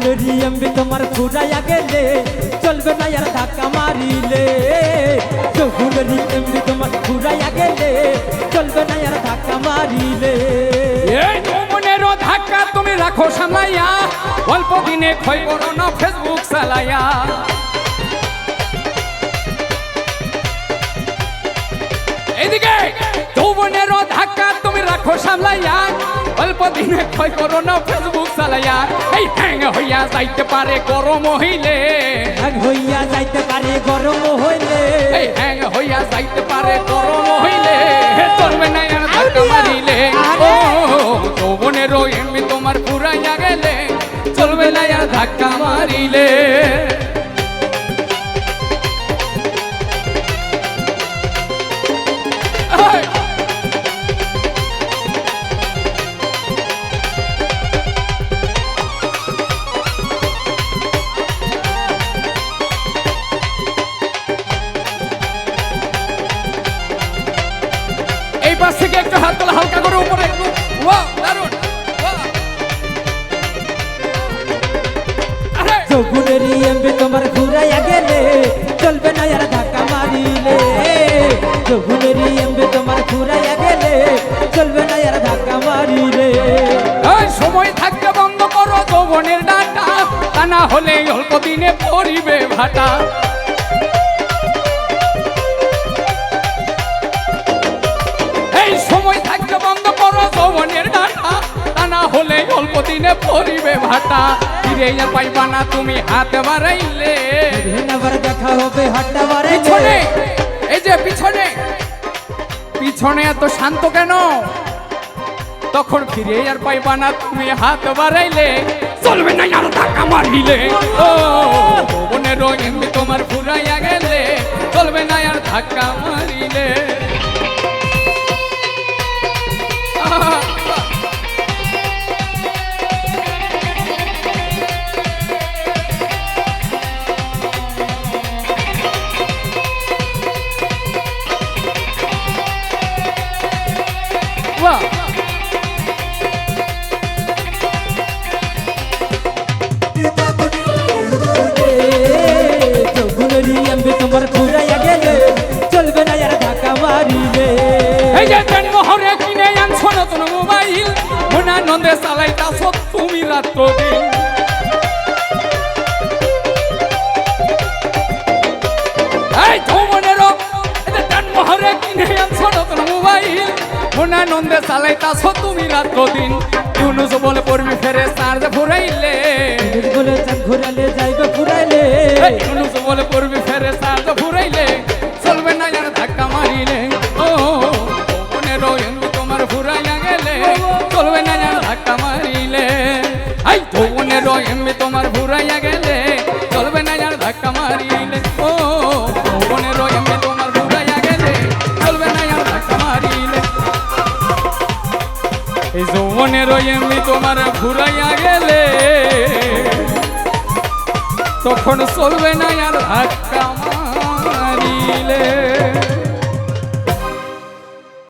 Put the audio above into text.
যৌবনের এমবি তোমার ফুরাইয়া গেলে, চলবে না আর ধাক্কা মারিলে। যৌবনের এমবি তোমার ফুরাইয়া গেলে, চলবে না আর ধাক্কা মারিলে। যৌবনেরও ধাক্কা তুমি রাখো সামলাইয়া অল্প দিনে ক্ষয় করো ফেসবুক চালাইয়া। এদিকে, যৌবনেরও সামলাইয়া অল্প দিনে ক্ষয় করো না ফেসবুক চালাইয়া। এই হ্যাং হইয়া যাইতে পারে গরম হইলে। হইয়া যাইতে পারে গরম হইলে। এই হ্যাং হইয়া যাইতে পারে গরম হইলে। চলবে না আর ধাক্কা মারিলে। ও যৌবনেরও এমনি তোমার পুরাইয়া গেলে চলবে না আর ধাক্কা মারিলে। পাশ থেকে একটু হাত তোলা হালকা করে উপরে। একটু। এমবি তোমার ফুরাইয়া গেলে চলবে না আর ধাক্কা মারিলে। যৌবনের এমবি তোমার ফুরাইয়া গেলে চলবে না আর ধাক্কা মারিলে। সময় থাকতে বন্ধ করো যৌবনের ডাটা তা না হলে অল্প দিনে পরিবে ভাটা। দিনে পরিবে ভাটা। ফিরে আর পাইবা না তুমি হাত বাড়াইলে। আবার দেখা হবে হাট্টা মারে পিছনে এই যে পিছনে। পিছনে এত শান্ত কেন? তখন ফিরে আর পাইবা না তুমি হাত বাড়াইলে। চলবে না আর ধাক্কা মারিলে। ও বোনের এমনি তোমার ফুরাইয়া গেলে। চলবে না আর ধাক্কা মারিলে। বাহ তোমার ফুরাইয়া গেলে চলবে না আর ধাক্কা মারিলে এই যে ট্রেন মোহরে কিনে আনছো নতুন মোবাইল, মনে আনন্দে চালাইতাছ তুমি রাত্র দিন। এই আনন্দে চালাইতাছ তুমি রাত্র দিন ইউনুস বলে পড়বি ফেরে চার্জ ফুরাইলে বলে ঘুরালে যাইবে ফুরাইলে এই ইউনুস বলে পড়বি ফেরে চার্জ ফুরাইলে চলবে না আর ধাক্কা মারিলে। ও যৌবনেরও এমনি তোমার ফুরাইয়া গেলে। চলবে না আর ধাক্কা মারিলে। আই যৌবনেরও এমনি তোমার ফুরাইয়া গেলে। চলবে না আর ধাক্কা মারিলে। এই যৌবনের এমনি তোমার ঘুরাইয়া গেলে। তখন চলবে না আর ধাক্কা মারিলে।